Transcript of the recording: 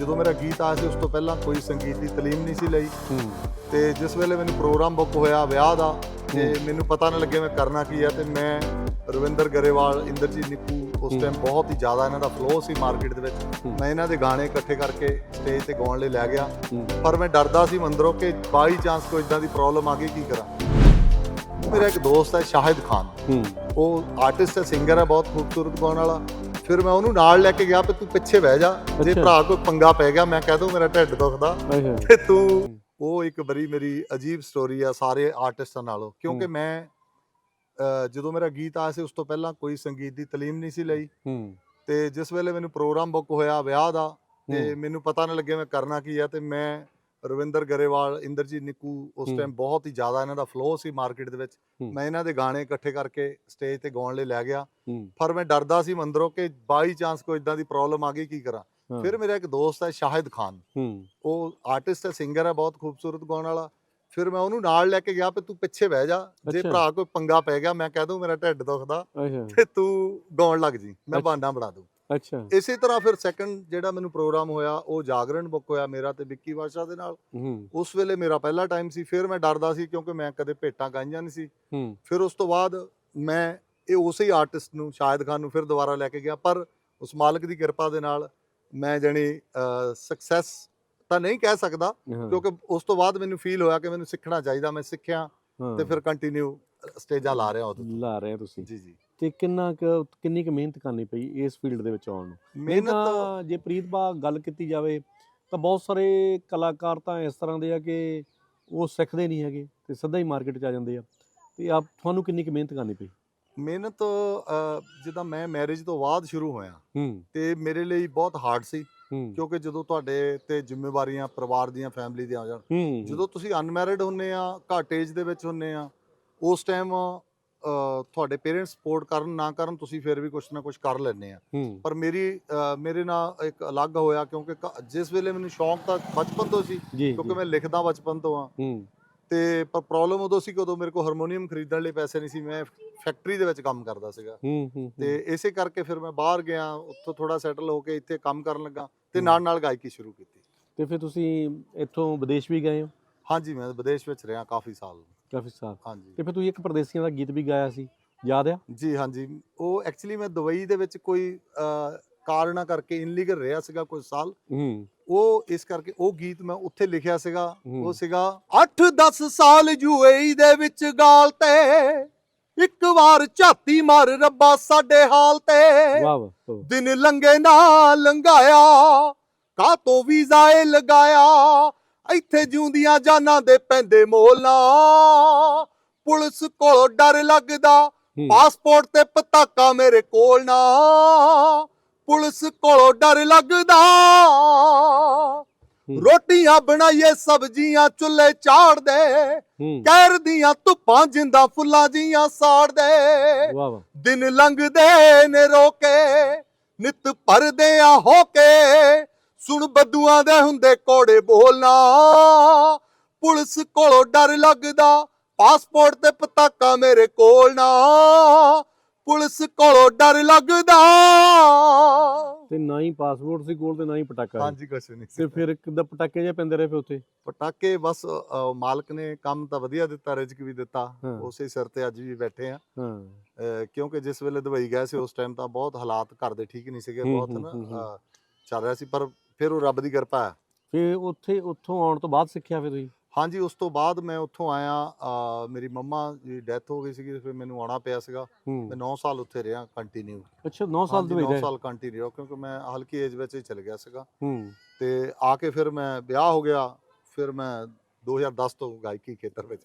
ਜਦੋਂ ਮੇਰਾ ਗੀਤ ਆਇਆ ਸੀ ਉਸ ਤੋਂ ਪਹਿਲਾਂ ਕੋਈ ਸੰਗੀਤ ਦੀ ਤਾਲੀਮ ਨਹੀਂ ਸੀ ਲਈ। ਤੇ ਜਿਸ ਵੇਲੇ ਮੈਨੂੰ ਪ੍ਰੋਗਰਾਮ ਬੁੱਕ ਹੋਇਆ ਵਿਆਹ ਦਾ ਤੇ ਮੈਨੂੰ ਪਤਾ ਨਾ ਲੱਗੇ ਮੈਂ ਕਰਨਾ ਕੀ ਆ ਤੇ ਮੈਂ ਰਵਿੰਦਰ ਗਰੇਵਾਲ ਇੰਦਰਜੀਤ ਨਿੱਕੂ ਉਸ। ਟਾਈਮ ਬਹੁਤ ਹੀ ਜ਼ਿਆਦਾ ਇਹਨਾਂ ਦਾ ਫਲੋ ਸੀ ਮਾਰਕੀਟ ਦੇ ਵਿੱਚ। ਮੈਂ ਇਹਨਾਂ ਦੇ ਗਾਣੇ ਇਕੱਠੇ ਕਰਕੇ ਸਟੇਜ ਤੇ ਗਾਉਣ ਲਈ ਲੈ ਗਿਆ। ਪਰ ਮੈਂ ਡਰਦਾ ਸੀ ਮੰਦਰੋਂ ਕਿ ਬਾਈ ਚਾਂਸ ਕੋਈ ਇਦਾਂ ਦੀ ਪ੍ਰੋਬਲਮ ਆ ਗਈ ਕੀ ਕਰਾਂ? ਮੇਰਾ ਇੱਕ ਦੋਸਤ ਹੈ ਸ਼ਾਹਿਦ ਖਾਨ। ਉਹ ਆਰਟਿਸਟ ਹੈ ਸਿੰਗਰ ਹੈ ਬਹੁਤ ਖੂਬਸੂਰਤ ਗਾਉਣ ਵਾਲਾ। ਫਿਰ ਮੈਂ ਉਹਨੂੰ ਨਾਲ ਲੈ ਕੇ ਗਿਆ ਵੀ ਤੂੰ ਪਿੱਛੇ ਬਹਿ ਜਾ ਜੇ। ਭਰਾ ਕੋਈ ਪੰਗਾ ਪੈ ਗਿਆ ਮੈਂ ਕਹਿ ਦੂੰ ਮੇਰਾ ਢਿੱਡ ਦੁਖਦਾ ਤੇ ਤੂੰ ਉਹ ਇੱਕ ਬੜੀ ਮੇਰੀ ਅਜੀਬ ਸਟੋਰੀ ਆ ਸਾਰੇ ਆਰਟਿਸਟਾਂ ਨਾਲੋਂ ਕਿਉਂਕਿ। ਮੈਂ ਜਦੋਂ ਮੇਰਾ ਗੀਤ ਆਇਆ ਸੀ ਉਸ ਤੋਂ ਪਹਿਲਾਂ ਕੋਈ ਸੰਗੀਤ ਦੀ ਤਾਲੀਮ ਨਹੀਂ ਸੀ ਲਈ ਤੇ ਜਿਸ ਵੇਲੇ ਮੈਨੂੰ ਪ੍ਰੋਗਰਾਮ ਬੁੱਕ ਹੋਇਆ ਵਿਆਹ ਦਾ ਤੇ। ਮੈਨੂੰ ਪਤਾ ਨਾ ਲੱਗੇ ਮੈਂ ਕਰਨਾ ਕੀ ਆ ਤੇ ਮੈਂ ਰਵਿੰਦਰ ਗਰੇਵਾਲ ਇੰਦਰਜੀਤ ਨਿੱਕੂ ਉਸ। ਟਾਈਮ ਬਹੁਤ ਹੀ ਜ਼ਿਆਦਾ ਇਹਨਾਂ ਦਾ ਫਲੋ ਸੀ ਮਾਰਕੀਟ ਦੇ ਵਿੱਚ। ਮੈਂ ਇਹਨਾਂ ਦੇ ਗਾਣੇ ਇਕੱਠੇ ਕਰਕੇ ਸਟੇਜ ਤੇ ਗਾਉਣ ਲਈ ਲੈ ਗਿਆ। ਪਰ ਮੈਂ ਡਰਦਾ ਸੀ ਮੰਦਰੋਂ ਕਿ ਬਾਈ ਚਾਂਸ ਕੋਈ ਇਦਾਂ ਦੀ ਪ੍ਰੋਬਲਮ ਆ ਗਈ ਕੀ ਕਰਾਂ। ਫਿਰ ਮੇਰਾ ਇੱਕ ਦੋਸਤ ਹੈ ਸ਼ਾਹਿਦ ਖਾਨ। ਉਹ ਆਰਟਿਸਟ ਹੈ ਸਿੰਗਰ ਹੈ ਬਹੁਤ ਖੂਬਸੂਰਤ ਗਾਉਣ ਵਾਲਾ। ਫਿਰ ਮੈਂ ਉਹਨੂੰ ਨਾਲ ਲੈ ਕੇ ਗਿਆ ਵੀ ਤੂੰ ਪਿੱਛੇ ਬਹਿ ਜਾ। ਜੇ। ਭਰਾ ਕੋਈ ਪੰਗਾ ਪੈ ਗਿਆ ਮੈਂ ਕਹਿ ਦੂੰ ਮੇਰਾ ਢਿੱਡ ਦੁਖਦਾ। ਤੇ ਤੂੰ ਗਾਉਣ ਲੱਗ ਜੀ। ਮੈਂ। ਬਹਾਨਾ ਬਣਾ ਦੂੰ ਅੱਛਾ। ਇਸੇ ਤਰ੍ਹਾਂ ਫਿਰ ਸੈਕੰਡ ਜਿਹੜਾ ਮੈਨੂੰ ਪ੍ਰੋਗਰਾਮ ਹੋਇਆ ਉਹ ਜਾਗਰਣ ਬੁੱਕ ਹੋਇਆ ਮੇਰਾ ਤੇ ਵਿੱਕੀ ਬਾਦਸ਼ਾਹ ਦੇ ਨਾਲ। ਹੂੰ। ਉਸ ਵੇਲੇ ਮੇਰਾ ਪਹਿਲਾ ਟਾਈਮ ਸੀ ਫਿਰ ਮੈਂ ਡਰਦਾ ਸੀ ਕਿਉਂਕਿ ਮੈਂ ਕਦੇ ਭੇਟਾਂ ਗਾਈਆਂ ਨਹੀਂ ਸੀ। ਹੂੰ। ਫਿਰ ਉਸ ਤੋਂ ਬਾਅਦ ਮੈਂ ਇਹ ਉਸੇ ਹੀ ਆਰਟਿਸਟ ਨੂੰ ਸ਼ਾਹਿਦ ਖਾਨ ਨੂੰ ਫਿਰ ਦੁਬਾਰਾ ਲੈ ਕੇ ਗਿਆ ਪਰ ਉਸ ਮਾਲਕ ਦੀ ਕਿਰਪਾ ਦੇ ਨਾਲ ਮੈਂ ਜਣੀ ਸਕਸੈਸ ਤਾਂ ਨਹੀਂ ਕਹਿ ਸਕਦਾ ਕਿਉਂਕਿ ਉਸ ਤੋਂ ਬਾਅਦ ਮੈਨੂੰ ਫੀਲ ਹੋਇਆ ਕਿ ਮੈਨੂੰ ਸਿੱਖਣਾ ਚਾਹੀਦਾ ਮੈਂ ਸਿੱਖਿਆ। ਤੇ ਫਿਰ ਕੰਟੀਨਿਊ ਸਟੇਜਾਂ ਲਾ ਰਿਹਾ ਉਦੋਂ। ਲਾ ਰਹੇ ਤੁਸੀਂ। ਜੀ ਜੀ। ਤੇ ਕਿੰਨਾ ਕੁ ਕਿੰਨੀ ਕੁ ਮਿਹਨਤ ਕਰਨੀ ਪਈ ਇਸ ਫੀਲਡ ਦੇ ਵਿੱਚ ਆਉਣ ਨੂੰ? ਮਿਹਨਤ ਤਾਂ ਜੇ ਪ੍ਰੀਤ ਬਾ ਗੱਲ ਕੀਤੀ ਜਾਵੇ ਤਾਂ ਬਹੁਤ ਸਾਰੇ ਕਲਾਕਾਰ ਤਾਂ ਇਸ ਤਰ੍ਹਾਂ ਦੇ ਆ ਕਿ ਉਹ ਸਿੱਖਦੇ ਨਹੀਂ ਹੈਗੇ ਤੇ ਸਿੱਧਾ ਹੀ ਮਾਰਕੀਟ 'ਚ ਆ ਜਾਂਦੇ ਆ। ਤੇ ਆਪ ਤੁਹਾਨੂੰ ਕਿੰਨੀ ਕੁ ਮਿਹਨਤ ਕਰਨੀ ਪਈ? ਮਿਹਨਤ ਜਿੱਦਾਂ ਮੈਂ ਮੈਰਿਜ ਤੋਂ ਬਾਅਦ ਸ਼ੁਰੂ ਹੋਇਆ ਤੇ ਮੇਰੇ ਲਈ ਬਹੁਤ ਹਾਰਡ ਸੀ ਕਿਉਂਕਿ ਜਦੋਂ ਤੁਹਾਡੇ ਤੇ ਜ਼ਿੰਮੇਵਾਰੀਆਂ ਪਰਿਵਾਰ ਦੀਆਂ ਫੈਮਿਲੀ ਦੀਆਂ ਆ ਜਾਣ ਜਦੋਂ ਤੁਸੀਂ ਅਨਮੈਰਿਡ ਹੁੰਨੇ ਆ ਘੱਟ ਏਜ ਦੇ ਵਿੱਚ ਹੁੰਨੇ ਆ ਉਸ ਟਾਈਮ ਤੁਹਾਡੇ ਪੇਰੈਂਟਸ ਸਪੋਰਟ ਕਰਨ ਨਾ ਕਰਨ ਤੁਸੀਂ ਫਿਰ ਵੀ ਕੁਝ ਨਾ ਕੁਝ ਕਰ ਲੈਂਦੇ ਆ। ਹੂੰ। ਪਰ ਮੇਰੀ ਮੇਰੇ ਨਾਲ ਇੱਕ ਅਲੱਗ ਹੋਇਆ ਕਿਉਂਕਿ ਕ- ਜਿਸ ਵੇਲੇ ਮੈਨੂੰ ਸ਼ੌਂਕ ਤਾਂ ਬਚਪਨ ਤੋਂ ਸੀ ਜੀ ਕਿਉਂਕਿ ਮੈਂ ਲਿਖਦਾ ਬਚਪਨ ਤੋਂ ਆ। ਹੂੰ। ਤੇ ਪਰ ਪ੍ਰੋਬਲਮ ਉਦੋਂ ਸੀ ਕਿ ਉਦੋਂ ਮੇਰੇ ਕੋਲ ਹਾਰਮੋਨੀਅਮ ਖਰੀਦਣ ਲਈ ਪੈਸੇ ਨਹੀਂ ਸੀ ਮੈਂ ਫੈਕਟਰੀ ਦੇ ਵਿੱਚ ਕੰਮ ਕਰਦਾ ਸੀਗਾ। ਹੂੰ ਹੂੰ ਤੇ ਇਸੇ ਕਰਕੇ ਫਿਰ ਮੈਂ ਬਾਹਰ ਗਿਆ ਉੱਥੋਂ ਥੋੜਾ ਸੈਟਲ ਹੋ ਕੇ ਇੱਥੇ ਕੰਮ ਕਰਨ ਲੱਗਾ ਤੇ ਹੂੰ। ਨਾਲ ਨਾਲ ਗਾਇਕੀ ਸ਼ੁਰੂ ਕੀਤੀ। ਤੇ ਫਿਰ ਤੁਸੀਂ ਇੱਥੋਂ ਵਿਦੇਸ਼ ਵੀ ਗਏ ਹੋ? ਹਾਂਜੀ ਮੈਂ ਵਿਦੇਸ਼ ਵਿੱਚ ਰਿਹਾ ਕਾਫੀ ਸਾਲ। ਕਾਫੀ ਸਾਲ। ਹਾਂਜੀ। ਤੇ ਫਿਰ ਤੁਸੀਂ ਇੱਕ ਪਰਦੇਸੀਆਂ ਦਾ ਗੀਤ ਵੀ ਗਾਇਆ ਸੀ ਯਾਦ ਆ? ਜੀ ਹਾਂਜੀ। ਉਹ ਐਕਚੁਅਲੀ ਮੈਂ ਦੁਬਈ ਦੇ ਵਿੱਚ ਕੋਈ ਅਹ, ਕਾਰਨਾਂ ਕਰਕੇ ਇਨਲੀਗਲ ਰਿਹਾ ਸੀਗਾ ਕੁਝ ਸਾਲ। ਹੂੰ। ਉਹ ਇਸ ਕਰਕੇ ਉਹ ਗੀਤ ਮੈਂ ਉੱਥੇ ਲਿਖਿਆ ਸੀਗਾ। ਹੂੰ। ਉਹ ਸੀਗਾ 8-10 ਸਾਲ ਯੂਏਈ ਦੇ ਵਿੱਚ ਗਾਲ ਤੇ ਇੱਕ ਵਾਰ ਝਾਤੀ ਮਾਰ ਰੱਬਾ ਸਾਡੇ ਹਾਲ ਤੇ। ਵਾਹ ਵਾਹ ਦਿਨ ਲੰਗੇ ਨਾ ਲੰਘਾਇਆ ਕਾ ਤੋਂ ਵੀਜ਼ਾ ਏ ਲਗਾਇਆ? ਇੱਥੇ ਜਿਉਂਦੀਆਂ ਜਾਨਾਂ ਦੇ ਪੈਂਦੇ ਮੋਲ ਨਾ। ਪੁਲਿਸ ਕੋਲੋਂ ਡਰ ਲੱਗਦਾ। ਪਾਸਪੋਰਟ ਤੇ ਪਤਾਕਾ ਮੇਰੇ ਕੋਲ ਨਾ। ਪੁਲਿਸ ਕੋਲੋਂ ਡਰ ਲੱਗਦਾ। ਰੋਟੀਆਂ ਬਣਾਈਏ ਸਬਜ਼ੀਆਂ ਚੁੱਲ੍ਹੇ ਚਾੜਦੇ ਕਹਿਰ ਦੀਆਂ ਧੁੱਪਾਂ ਜਿੰਦਾ ਫੁੱਲਾਂ ਜੀਆਂ ਸਾੜਦੇ। ਦਿਨ ਲੰਘਦੇ ਨੇ ਰੋਕੇ ਨਿਤ ਭਰਦੇ ਆ ਹੋ ਕੇ ਸੁਣ ਬੱਦੂਆਂ ਦੇ ਹੁੰਦੇ ਕੋੜੇ ਬੋਲਣਾ ਪੁਲਿਸ ਕੋਲੋਂ ਡਰ ਲੱਗਦਾ ਪਾਸਪੋਰਟ ਤੇ ਪਤਾਕਾ ਮੇਰੇ ਕੋਲ ਨਾ। ਪੁਲਿਸ ਕੋਲੋਂ ਡਰ ਲੱਗਦਾ। ਤੇ ਨਾ ਹੀ ਪਾਸਪੋਰਟ ਸੀ ਕੋਲ ਤੇ ਨਾ ਹੀ ਪਟਾਕਾ ਸੀ। ਹਾਂਜੀ ਕੁਛ ਨਹੀਂ ਤੇ ਫਿਰ ਕਿੱਦਾਂ ਪਟਾਕੇ ਜੇ ਪੈਂਦੇ ਰਹੇ ਫੇ ਉੱਥੇ। ਪਟਾਕੇ ਬਸ ਅ, ਮਾਲਕ ਨੇ ਕੰਮ ਤਾਂ ਵਧੀਆ ਦਿੱਤਾ ਰਿਜਕ ਵੀ ਦਿੱਤਾ। ਹਾਂ। ਉਸੇ ਸਿਰ ਤੇ ਅੱਜ ਵੀ ਬੈਠੇ ਆ। ਹਾਂ। ਕਿਉਂਕਿ ਜਿਸ ਵੇਲੇ ਦੁਬਈ ਗਏ ਸੀ ਉਸ ਟਾਈਮ ਤਾਂ ਬਹੁਤ ਹਾਲਾਤ ਘਰ ਦੇ ਠੀਕ ਨਹੀਂ ਸੀਗੇ ਹੂੰ, ਬਹੁਤ ਹੂੰ, ਨਾ ਹੂੰ, ਚੱਲ ਰਿਹਾ ਸੀ। ਪਰ ਫਿਰ ਉਹ ਰੱਬ ਦੀ ਕਿਰਪਾ ਹੈ। ਫੇ ਉੱਥੇ ਉੱਥੋਂ ਆਉਣ ਤੋਂ ਬਾਅਦ ਸਿੱਖਿਆ ਫੇ ਤੁਸੀਂ? ਹਾਂਜੀ ਉਸ ਤੋਂ ਬਾਅਦ ਮੈਂ ਉੱਥੋਂ ਆਇਆ ਮੇਰੀ ਮੰਮਾ ਦੀ ਡੈਥ ਹੋ ਗਈ ਸੀਗੀ ਫਿਰ ਮੈਨੂੰ ਆਉਣਾ ਪਿਆ ਸੀਗਾ। ਮੈਂ 9 ਸਾਲ ਉੱਥੇ ਰਿਹਾ ਕੰਟੀਨਿਊ ਅੱਛਾ 9 ਸਾਲ ਦੇ ਵਿੱਚ 9 ਰਹੇ? ਸਾਲ ਕੰਟੀਨਿਊ ਕਿਉਂਕਿ ਮੈਂ ਹਲਕੀ ਏਜ ਵਿੱਚ ਹੀ ਚਲ ਗਿਆ ਸੀਗਾ। ਹੂੰ। ਤੇ ਆ ਕੇ ਫਿਰ ਮੈਂ ਵਿਆਹ ਹੋ ਗਿਆ ਫਿਰ ਮੈਂ 2010 ਤੋਂ ਗਾਇਕੀ ਖੇਤਰ ਵਿੱਚ